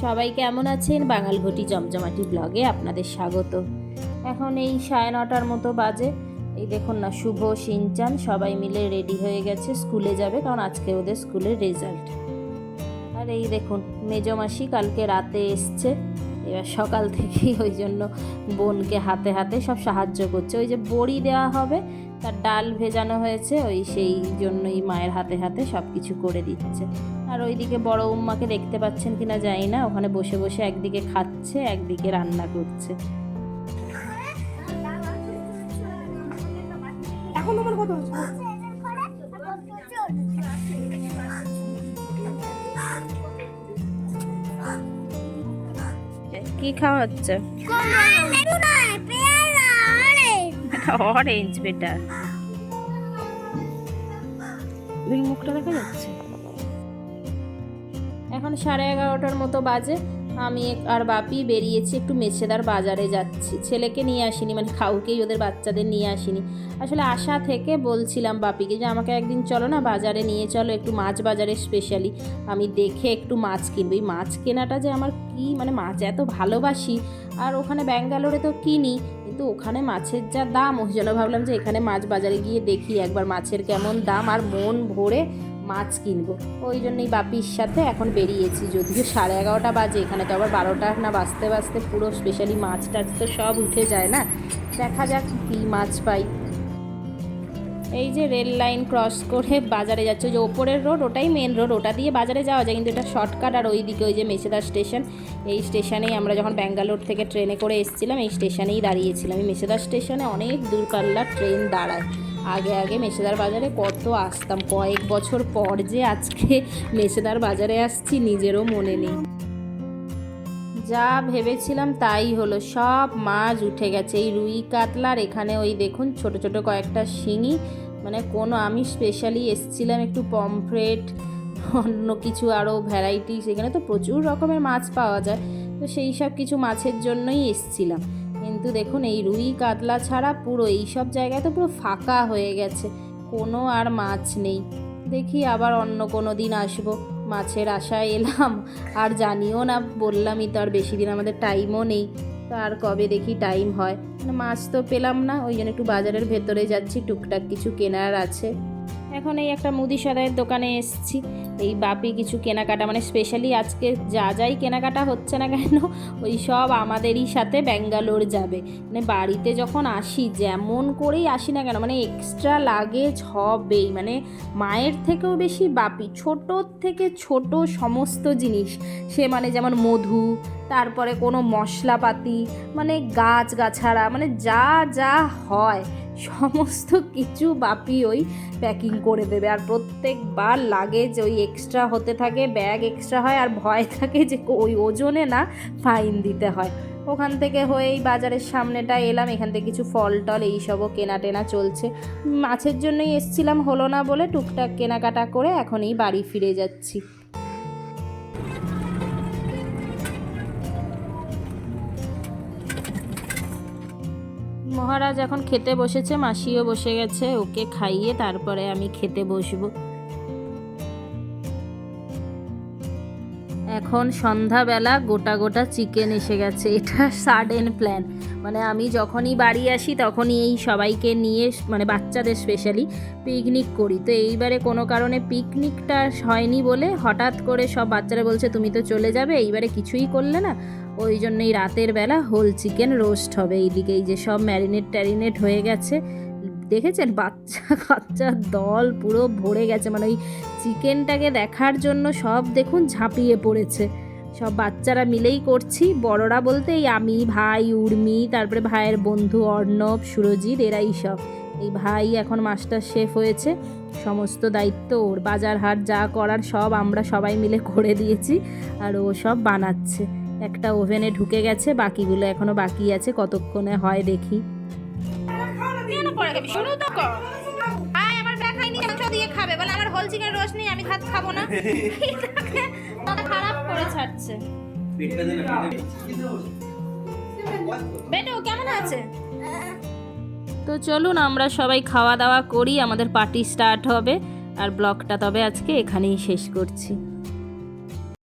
সবাই কেমন আছেন? বাঙাল ঘটি জমজমাটি ব্লগে আপনাদের স্বাগত। এখন এই সাড়ে নটার মতো বাজে। এই দেখুন না, শুভ সিনচান সবাই মিলে রেডি হয়ে গেছে, স্কুলে যাবে, কারণ আজকে ওদের স্কুলের রেজাল্ট। আর এই দেখুন, মেজো মাসি কালকে রাতে এসছে। এবার সকাল থেকেই ওই জন্য বোনকে হাতে হাতে সব সাহায্য করছে। ওই যে বড়ি দেওয়া হবে তার ডাল ভেজানো হয়েছে ওই সেই জন্যই মায়ের হাতে হাতে সব কিছু করে দিচ্ছে। আর ওইদিকে বড় উম্মাকে দেখতে পাচ্ছেন কিনা জানি না ওখানে বসে বসে একদিকে খাচ্ছে একদিকে রান্না করছে। এখন আমার কথা হচ্ছে। কি খাওয়া হচ্ছে? অরেঞ্জ বেটা ওই মুখটা দেখা যাচ্ছে? এখন সাড়ে এগারোটার মতো বাজে। আমি আর বাপি বেরিয়েছি একটু মেছেদার বাজারে যাচ্ছি। ছেলেকে নিয়ে আসিনি মানে কাউকেই ওদের বাচ্চাদের নিয়ে আসিনি। আসলে আশা থেকে বলছিলাম বাপিকে যে, আমাকে একদিন চলো না বাজারে নিয়ে চলো, একটু মাছ বাজারে স্পেশালি আমি দেখে একটু মাছ কিনবো। এই মাছ কেনাটা যে আমার কি মানে মাছ এত ভালোবাসি। আর ওখানে ব্যাঙ্গালোরে তো কিনি কিন্তু ওখানে মাছের যা দাম, ওই জন্য ভাবলাম যে এখানে মাছ বাজারে গিয়ে দেখি একবার মাছের কেমন দাম আর মন ভরে মাছ কিনবো। ওই জন্যই বাপির সাথে এখন বেরিয়েছি, যদিও সাড়ে এগারোটা বাজে, এখানে তো আবার বারোটা না বাজতে বাজতে পুরো স্পেশালি মাছ টাছ তো সব উঠে যায় না। দেখা যাক কী মাছ পাই। এই যে রেল লাইন ক্রস করে বাজারে যাচ্ছে যে ওপরের রোড, ওটাই মেন রোড ওটা দিয়ে বাজারে যাওয়া যায়, কিন্তু এটা শর্টকাট আর ওই দিকে ওই যে মেছেদা স্টেশন এই স্টেশনেই আমরা যখন ব্যাঙ্গালোর থেকে ট্রেনে করে এসেছিলাম, এই স্টেশনেই দাঁড়িয়েছিলাম। এই মেছেদা স্টেশনে অনেক দূরপাল্লার ট্রেন দাঁড়ায়। আগে আগে মেছেদার বাজারে কত আসতাম, কয়েক বছর পর যে আজকে মেছেদার বাজারে আসছি, নিজেরও মনে নেই। যা ভেবেছিলাম তাই হলো। সব মাছ উঠে গেছে। এই রুই কাতলার এখানে ওই দেখুন ছোট ছোট কয়েকটা শিঙি। মানে কোনো আমি স্পেশালি এসছিলাম একটু পমফ্রেট অন্য কিছু আরও ভ্যারাইটিস এখানে তো প্রচুর রকমের মাছ পাওয়া যায়। তো সেই সব কিছু মাছের জন্যই এসছিলাম। কিন্তু দেখুন এই রুই কাতলা ছাড়া পুরো এই সব জায়গায় তো পুরো ফাঁকা হয়ে গেছে। কোনো আর মাছ নেই। দেখি আবার অন্য কোনো দিন আসব। মাছের আশায় এলাম। আর জানিও না, বললামই তো আর বেশি দিন আমাদের টাইমও নেই। তো আর কবে দেখি টাইম হয়। মানে মাছ তো পেলাম না, ওই জন্য একটু বাজারের ভেতরে যাচ্ছি, টুকটাক কিছু কেনার আছে। এখন এই একটা মুদি সদাইয়ের দোকানে এসছি। এই বাপি কিছু কেনাকাটা মানে স্পেশালি আজকে যা যাই কেনাকাটা হচ্ছে না কেন, ওই সব আমাদেরই সাথে ব্যাঙ্গালোর যাবে। মানে বাড়িতে যখন আসি, যেমন করেই আসি না কেন মানে এক্সট্রা লাগেজ হবেই। মানে মায়ের থেকেও বেশি বাপি, ছোটোর থেকে ছোট সমস্ত জিনিস। সে মানে যেমন মধু, তারপরে কোনো মশলাপাতি মানে গাছ গাছাড়া মানে যা যা হয়। সমস্ত কিছু বাপি ওই প্যাকিং করে দেবে। আর প্রত্যেকবার লাগেজ ওই এক্সট্রা হতে থাকে ব্যাগ এক্সট্রা হয়, আর ভয় থাকে যে ওই ওজনে না ফাইন দিতে হয়। ওখান থেকে হয়েই বাজারের সামনেটা এলাম, এখান থেকে কিছু ফল টল এইসবও কেনা টেনা চলছে। মাছের জন্যই এসছিলাম হলো না বলে টুকটাক কেনাকাটা করে এখন এই বাড়ি ফিরে যাচ্ছি। মহারাজ এখন খেতে বসেছে, মাসিও বসে গেছে, ওকে খাইয়ে তারপরে আমি খেতে বসবো। এখন সন্ধ্যাবেলা গোটা গোটা চিকেন এসে গেছে, এটা সাডেন প্ল্যান মানে আমি যখনই বাড়ি আসি তখনই এই সবাইকে নিয়ে মানে বাচ্চাদের স্পেশালি পিকনিক করি। তো এইবারে কোনো কারণে পিকনিকটা হয়নি বলে হঠাৎ করে সব বাচ্চারা বলছে, তুমি তো চলে যাবে, এইবারে কিছুই করলে না। ওই জন্যই রাতের বেলা হোল চিকেন রোস্ট হবে। এইদিকে এই যে সব ম্যারিনেট ট্যারিনেট হয়ে গেছে। দেখেছেন? বাচ্চা কাচ্চার দল পুরো ভরে গেছে। মানে ওই চিকেনটাকে দেখার জন্য সব দেখুন ঝাঁপিয়ে পড়েছে। সব বাচ্চারা মিলেই করছি। বড়রা বলতে এই আমি, ভাই, উর্মি, তারপরে ভাইয়ের বন্ধু অর্ণব, সুরজিৎ, এরাই সব। এই ভাই এখন মাস্টার শেফ হয়েছে। সমস্ত দায়িত্ব ওর। বাজার হাট যা করার সব আমরা সবাই মিলে করে দিয়েছি। আর ও সব বানাচ্ছে। একটা ওভেনে ঢুকে গেছে বাকিগুলো এখনও বাকি আছে কতক্ষণে হয় দেখি। দিয়ে খাবে। বলে আমার হোল চিকেন রোস্ট নেই আমি ভাত খাব না। খারাপ করে ছাড়ছে। বেটু কেমন আছে? তো চলুন আমরা সবাই খাওয়া দাওয়া করি আমাদের পার্টি স্টার্ট হবে আর ব্লগটা তবে আজকে এখানেই শেষ করছি।